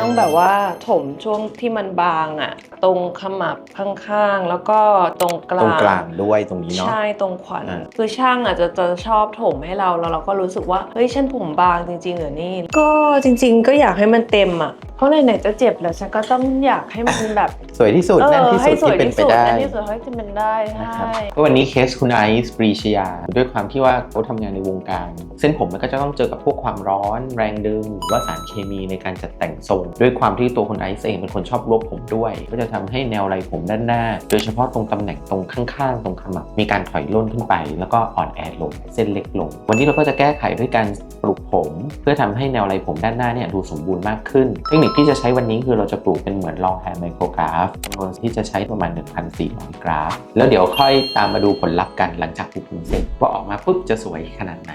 ต้องแบบว่าถมช่วงที่มันบางอะตรงขมับข้างๆ แล้วก็ตรงกลางตรงกลางด้วยตรงนี้เนาะ ใช่ตรงขวัญอ่า คือช่างอาจจะจะชอบถมให้เราแล้วเราก็รู้สึกว่าเฮ้ยฉันผมบางจริงๆเหรอนี่ ก็จริง ๆ ก็อยากให้มันเต็มอะเพราะไหนๆจะเจ็บแล้วฉันก็ต้องอยากให้มันแบบสวยที่สุดเอแน่นอที่ให้สุดสวยที่เป็นที่ไปสุดได้แน่นที่สุดเท่าที่เป็นได้นะครับใช่ก็วันนี้เคสคุณไอซ์ปรีชยา ด้วยความที่ว่าเขาทำงานในวงการ เส้นผมมันก็จะต้องเจอกับพวกความร้อน แรงดึงหรือว่าสารเคมีในการจัดแต่งทรงด้วยความที่ตัวคุณไอซ์เองเป็นคนชอบรวบผมด้วย ก็จะทำให้แนวไรผมด้านหน้า โดยเฉพาะตรงตำแหน่งตรงข้างๆ ตรงขมับมีการถอยล่นขึ้นไป แล้วก็อ่อนแอลงเส้นเล็กลง วันนี้เราก็จะแก้ไขด้วยการ ปลูกผม เพื่อทำให้แนวไรผมด้านหน้าเนี่ยดูสมบูรณ์มากขึ้น เทคนิคที่จะใช้วันนี้คือเราจะปลูกเป็นเหมือนลองแฮร์ไมโครกราฟจำนวนที่จะใช้ประมาณ 1,400 กราฟ แล้วเดี๋ยวค่อยตามมาดูผลลัพธ์กันหลังจากปลูกผมเสร็จว่าออกมาปุ๊บจะสวยขนาดไหน